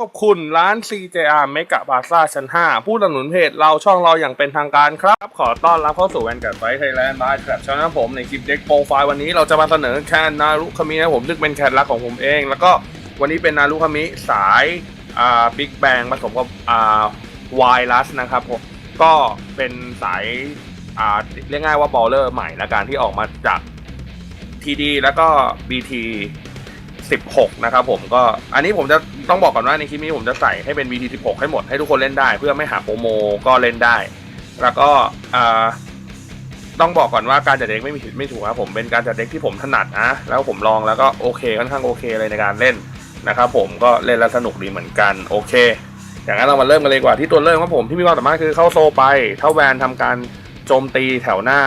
ขอบคุณร้าน CJR เมกะบาซ่าชั้น 5 ผู้สนับสนุนเพจเราช่องเราอย่างเป็นทางการครับ ขอต้อนรับเข้าสู่แวนการ์ดไฟไทยแลนด์บายแคปช่องผมในคลิปเด็กโปรไฟล์วันนี้เราจะมาเสนอแคนนารุคามินะผมซึ่งเป็นแคนรักของผมเอง แล้วก็วันนี้เป็นนารุคามิสายอ่าบิ๊กแบงผสมกับอ่าวายลัสนะครับผมก็เป็นสายอ่าเรียกง่ายว่าบอลเลอร์ใหม่ละกันที่ออกมาจาก TD แล้วก็ BT 16 นะครับผมก็อันนี้ผมจะต้องบอกก่อนว่าในคลิปนี้ผมจะใส่ให้เป็น BT 16 ให้หมดให้ทุกคนเล่นได้ เพื่อไม่หาโปรโมก็เล่นได้ แล้วก็ต้องบอกก่อนว่าการจัดเด็กไม่มีผิดไม่ถูกครับผมเป็นการจัดเด็กที่ผมถนัดนะแล้วผมลองแล้วก็โอเคค่อนข้างโอเคเลยในการเล่นนะครับผมก็เล่นแล้วสนุกดีเหมือนกันโอเคอย่างนั้นเรามาเริ่มกันเลยกว่าที่ตัวเริ่มครับผมที่มีความสามารถคือเข้าโซไปถ้าแวนทำการ จมตีแถวหน้า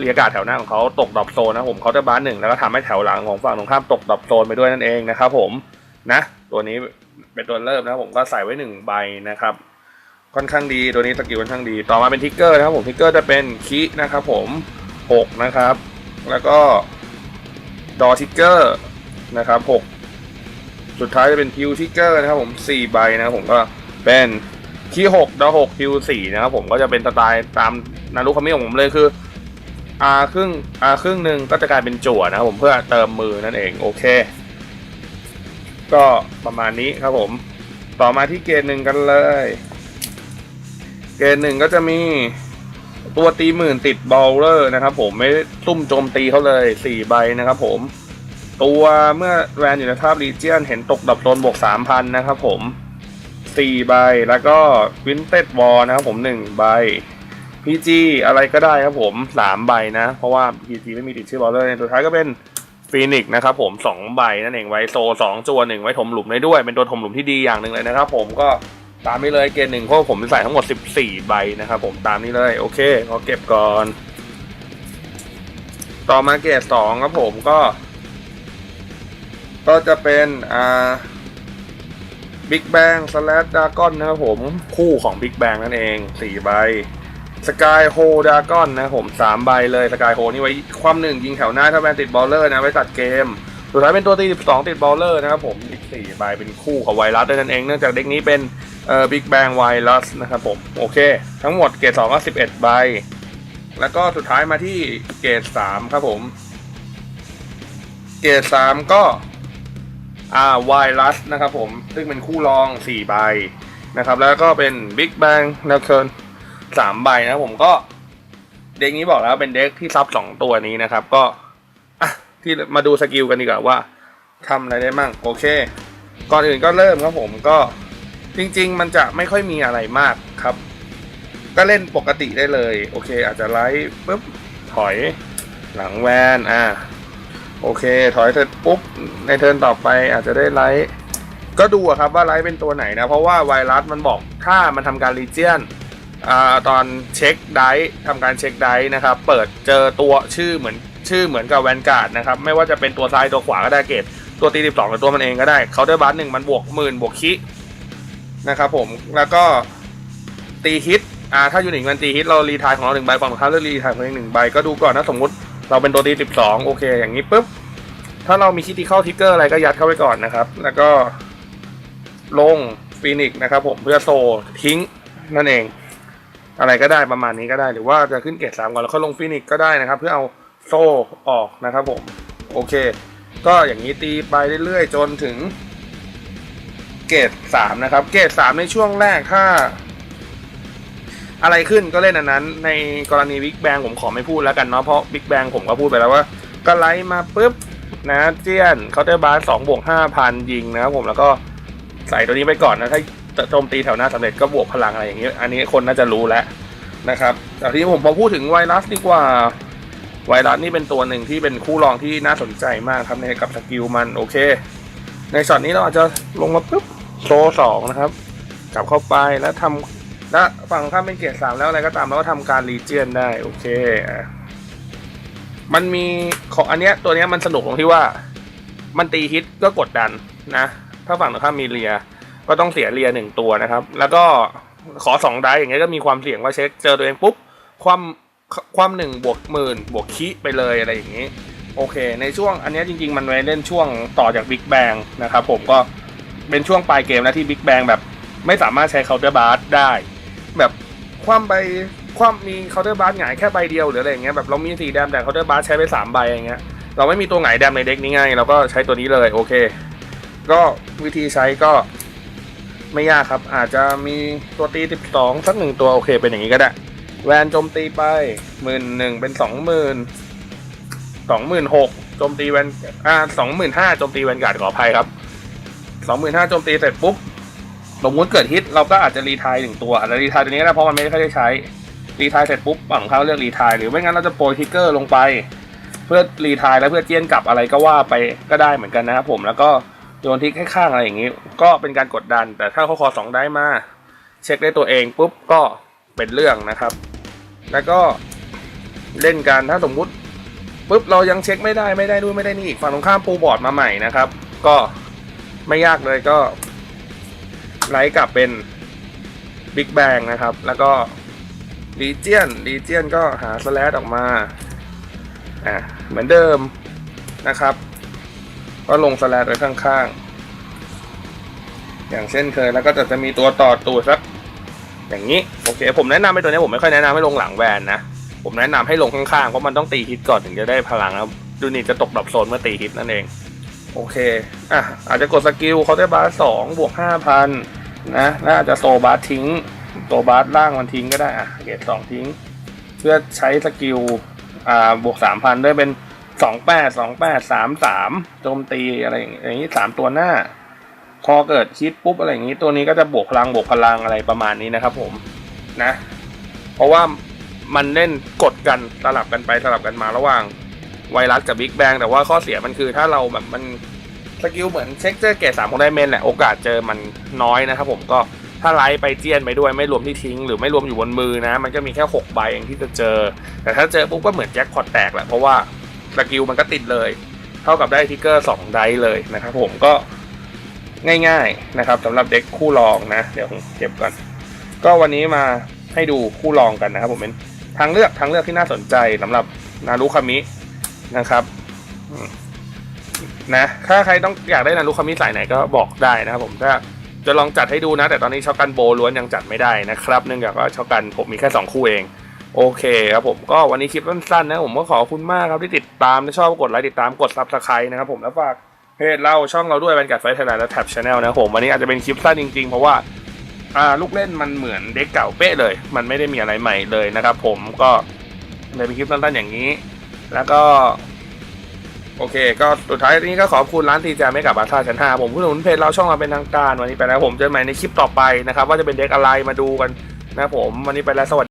เรียกการดแถวหน้าของเขาตกดรอปโซนนะผมเขาจะบ้านหนึ่งแล้วก็ทำให้แถวหลังของฝั่งตรงข้ามตกดรอปโซนไปด้วยนั่นเองนะครับผมนะตัวนี้เป็นตัวเริ่มนะผมก็ใส่ไว้หนึ่งใบนะครับค่อนข้างดีตัวนี้สกิลค่อนข้างดี ต่อมาเป็นทิกเกอร์นะครับผมทิกเกอร์จะเป็นคีนะครับผมหกนะครับ แล้วก็ดอทิกเกอร์นะครับหกสุดท้ายจะเป็นพิวทิกเกอร์นะครับผมสี่ใบนะครับผมก็เป็น คีหกดอหกพิวสี่นะครับผมก็จะเป็นสไตล์ตามนารุคามิของผมเลยคืออาครึ่งอาครึ่งหนึ่งก็จะกลายเป็นจั่วนะครับผมเพื่อเติมมือนั่นเองโอเค ก็ประมาณนี้ครับผม ต่อมาที่เกรดหนึ่งกันเลย เกรดหนึ่งก็จะมีตัวตีหมื่นติดบอลเลอร์นะครับผมไม่ซุ่มโจมตีเขาเลยสี่ใบนะครับผมตัวเมื่อแวนอยู่ในภาพรีเจียนเห็นตกดับโดนบวกสามพันนะครับผม สี่ใบ แล้วก็วินเต็ดวอลนะครับผมหนึ่งใบพีจีอะไรก็ได้ครับผมสามใบนะ เพราะว่าพีจีไม่มีติดชื่อบอลเลอร์ในสุดท้ายก็เป็นฟีนิกนะครับผมสองใบนั่นเองไว้โซสองจัวหนึ่งไว้ถมหลุมได้ด้วย เป็นตัวถมหลุมที่ดีอย่างหนึ่งเลยนะครับผมก็ตามนี้เลยเกณฑ์หนึ่งเพราะผมใส่ทั้งหมด 14 ใบนะครับผมตามนี้เลยโอเคขอเก็บก่อน ต่อมาเกรดสองครับผมก็ ก็จะเป็นอ่า บิ๊กแบงสแลดดากอนนะครับผมคู่ของบิ๊กแบงนั่นเอง4ใบสกายโฮดากอนนะครับผม3ใบเลยสกายโฮนี่ไว้ความหนึ่งยิงแถวหน้าถ้าแบนติดบอลเลอร์นะไว้ตัดเกม สุดท้ายเป็นตัวตี12ติดบอลเลอร์นะครับผมอีก4ใบเป็นคู่กับไวรัสด้วยนั่นเองเนื่องจากเด็กนี้เป็นเอ่อบิ๊กแบงไวรัสนะครับผมโอเค ทั้งหมดเกรด2ก็11ใบแล้วก็สุดท้ายมาที่เกรด3ครับผม เกรด3ก็ อ่าไวรัสนะครับผม ซึ่งเป็นคู่รอง 4 ใบนะครับ แล้วก็เป็นบิ๊กแบงนะเคิร์นสามใบนะผมก็เด็กนี้บอกแล้วเป็นเด็กที่ซับสองตัวนี้นะครับ ก็อะที่มาดูสกิลกันดีกว่าว่าทำอะไรได้มั่งโอเค ก่อนอื่นก็เริ่มครับผมก็จริง ๆ มันจะไม่ค่อยมีอะไรมากครับ ก็เล่นปกติได้เลย โอเค อาจจะไลท์ปุ๊บถอยหลังแวนอ่า โอเค ถอยเสร็จปุ๊บ ในเทิร์นต่อไปอาจจะได้ไลท์ก็ดูครับว่าไลท์เป็นตัวไหนนะ เพราะว่าไวรัสมันบอกถ้ามันทำการรีเจียนตอนเช็คไดท์ทำการเช็คไดท์นะครับ เปิดเจอตัวชื่อเหมือนชื่อเหมือนกับแวนการ์ดนะครับ ไม่ว่าจะเป็นตัวซ้ายตัวขวาก็ได้เกรดตัวตีสิบสองหรือตัวมันเองก็ได้เขาได้บัสหนึ่งมันบวกหมื่นบวกคินะครับผมแล้วก็ตีฮิตอ่าถ้ายูนิตมันตีฮิตเรารีทายของเราหนึ่งใบฝั่งตรงข้าเลือกรีทายของเราหนึ่งใบก็ดูก่อนนะสมมติ เราเป็นตัวตีสิบสองโอเค อย่างนี้ปุ๊บ ถ้าเรามีคิดที่เข้าทิกเกอร์อะไรก็ยัดเข้าไปก่อนนะครับ แล้วก็ลงฟีนิกนะครับผมเพื่อโซทิ้งนั่นเอง อะไรก็ได้ประมาณนี้ก็ได้ หรือว่าจะขึ้นเกรดสามก่อนแล้วค่อยลงฟีนิกก็ได้นะครับ เพื่อเอาโซ่ออกนะครับผม โอเค ก็อย่างนี้ตีไปเรื่อยๆ จนถึงเกรดสามนะครับ เกรดสามในช่วงแรกถ้า อะไรขึ้นก็เล่นอันนั้น ในกรณีบิ๊กแบงผมขอไม่พูดแล้วกันเนาะเพราะบิ๊กแบงผมก็พูดไปแล้วว่า ก็ไลท์มาปุ๊บนะเจียนเคาน์เตอร์บาร์สองบวกห้าพันยิงนะครับผมแล้วก็ใส่ตัวนี้ไปก่อนนะถ้าโจมตีแถวหน้าสำเร็จก็บวกพลังอะไรอย่างนี้ อันนี้คนน่าจะรู้แล้วนะครับแต่ทีนี้ผมพอพูดถึงไวรัสดีกว่าไวรัสนี่เป็นตัวหนึ่งที่เป็นคู่รองที่น่าสนใจมากครับในกับสกิลมันโอเค ในช็อตนี้เราอาจจะลงมาปุ๊บโซสองนะครับ กลับเข้าไปแล้วทำ และฝั่งข้ามเป็นเกียร์สามแล้วอะไรก็ตามแล้วก็ทำการรีเจียนได้โอเคอะมันมีของอันเนี้ยตัวเนี้ยมันสนุกตรงที่ว่า มันตีฮิตก็กดดันนะ ถ้าฝั่งตรงข้ามมีเรีย ก็ต้องเสียเรียหนึ่งตัวนะครับ แล้วก็ขอสองได้อย่างเงี้ยก็มีความเสี่ยงว่าเช็คเจอตัวเองปุ๊บความความหนึ่งบวกหมื่นบวกคิไปเลยอะไรอย่างนี้ โอเค ในช่วงอันเนี้ยจริง ๆ มันไว้เล่นช่วงต่อจากบิ๊กแบงนะครับผมก็เป็นช่วงปลายเกมแล้วที่บิ๊กแบงแบบไม่สามารถใช้เคาน์เตอร์บาร์ได้ แบบคว่ำไปคว่ำมีเคาน์เตอร์บาร์หงายแค่ใบเดียวหรืออะไรอย่างเงี้ยแบบเรามีสี่แดมแต่เคาน์เตอร์บาร์ใช้ไปสามใบอย่างเงี้ยเราไม่มีตัวหงายแดมในเด็กนี้ไงเราก็ใช้ตัวนี้เลยโอเค ก็วิธีใช้ก็ไม่ยากครับ อาจจะมีตัวตีสิบสองสักหนึ่งตัวโอเคเป็นอย่างนี้ก็ได้ แวนโจมตีไปหมื่นหนึ่งเป็นสองหมื่นสองหมื่นหกโจมตีแวนอ่าสองหมื่นห้าโจมตีแวนการ์ดขออภัยครับสองหมื่นห้าโจมตีเสร็จปุ๊บ สมมติเกิดฮิตเราก็อาจจะรีทายหนึ่งตัวอาจจะรีทายตัวนี้ก็ได้เพราะมันไม่ได้ค่อยได้ใช้รีทายเสร็จปุ๊บฝั่งเขาเลือกรีทายหรือไม่งั้นเราจะโปรยทิกเกอร์ลงไป เพื่อรีทายแล้วเพื่อเจียนกลับอะไรก็ว่าไปก็ได้เหมือนกันนะครับผมแล้วก็โยนทิกให้ข้างอะไรอย่างนี้ ก็เป็นการกดดัน แต่ถ้าเขาคอสองได้มา เช็คได้ตัวเองปุ๊บก็เป็นเรื่องนะครับ แล้วก็เล่นกันถ้าสมมุติปุ๊บเรายังเช็คไม่ได้ไม่ได้นู่นไม่ได้นี่อีกฝั่งตรงข้ามปูบอร์ดมาใหม่นะครับ ก็ไม่ยากเลยก็ ไลท์กลับเป็นบิ๊กแบงนะครับ แล้วก็รีเจียนรีเจียนก็หาสแลดออกมาอะเหมือนเดิมนะครับ ก็ลงสแลดไว้ข้างๆ อย่างเช่นเคยแล้วก็จะจะมีตัวต่อตูดสักอย่างนี้ โอเค ผมแนะนำไปตัวนี้ผมไม่ค่อยแนะนำให้ลงหลังแวนนะ ผมแนะนำให้ลงข้างๆ เพราะมันต้องตีฮิตก่อนถึงจะได้พลังครับดูนี่จะตกดรอปโซนเมื่อตีฮิตนั่นเอง โอเค อะ อาจจะกดสกิลเขาได้บาสสองบวกห้าพัน นะแล้วอาจจะโซบาสทิ้งตัวบาสล่างมันทิ้งก็ได้อะเกรดสองทิ้ง เพื่อใช้สกิลอ่าบวกสามพันด้วยเป็นสองแปดสองแปดสามสามโจมตีอะไรอย่างนี้สามตัวหน้า พอเกิดคิดปุ๊บอะไรอย่างนี้ ตัวนี้ก็จะบวกพลังบวกพลังอะไรประมาณนี้นะครับผมนะ เพราะว่ามันเล่นกดกันสลับกันไปสลับกันมาระหว่างไวรัสกับบิ๊กแบงแต่ว่าข้อเสียมันคือถ้าเราแบบมัน สกิลเหมือนเช็คเจอเกตสามของไดเมนแหละโอกาสเจอมันน้อยนะครับผมก็ถ้าไลฟ์ไปเจียนไปด้วยไม่รวมที่ทิ้ง หรือไม่รวมอยู่บนมือนะ มันก็มีแค่6ใบเองที่จะเจอ แต่ถ้าเจอปุ๊บก็เหมือนแจ็คพอตแตกแหละเพราะว่าสกิลมันก็ติดเลย เท่ากับได้ทิกเกอร์2ไดเลยนะครับผมก็ง่ายๆนะครับสำหรับเด็กคู่รองนะ เดี๋ยวผมเก็บก่อน ก็วันนี้มาให้ดูคู่รองกันนะครับผมเป็นทางเลือกทางเลือกที่น่าสนใจสำหรับนารุคามินะครับอื นะถ้าใครต้องอยากได้นารุคามิสายไหนก็บอกได้นะครับผมถ้าจะลองจัดให้ดูนะ แต่ตอนนี้ช็อกกันโบล้วนยังจัดไม่ได้นะครับเนื่องจากว่าช็อกกันผมมีแค่สองคู่เอง โอเคครับผมก็วันนี้คลิปสั้นๆนะผมก็ขอบคุณมากครับที่ติดตามถ้าชอบกดไลค์ติดตามกดซับสไครต์นะครับผมแล้วฝากเพจเราช่องเราด้วยเป็นกัดไฟไทยแลนด์และแท็บชาแนลนะผมวันนี้อาจจะเป็นคลิปสั้นจริงๆ เพราะว่าอ่าลูกเล่นมันเหมือนเด็กเก่าเป๊ะเลย มันไม่ได้มีอะไรใหม่เลยนะครับผมก็เลยเป็นคลิปสั้นๆอย่างนี้ แล้วก็ โอเค ก็สุดท้ายนี้ก็ขอบคุณร้านตีแจไม่กับบาซ่าชั้นห้าผมผู้สนับสนุนเพจเราช่องเราเป็นทางการวันนี้ไปแล้วผมเจอกันใหม่ในคลิปต่อไปนะครับว่าจะเป็นเด็กอะไรมาดูกันนะครับผมวันนี้ไปแล้วสวัสดี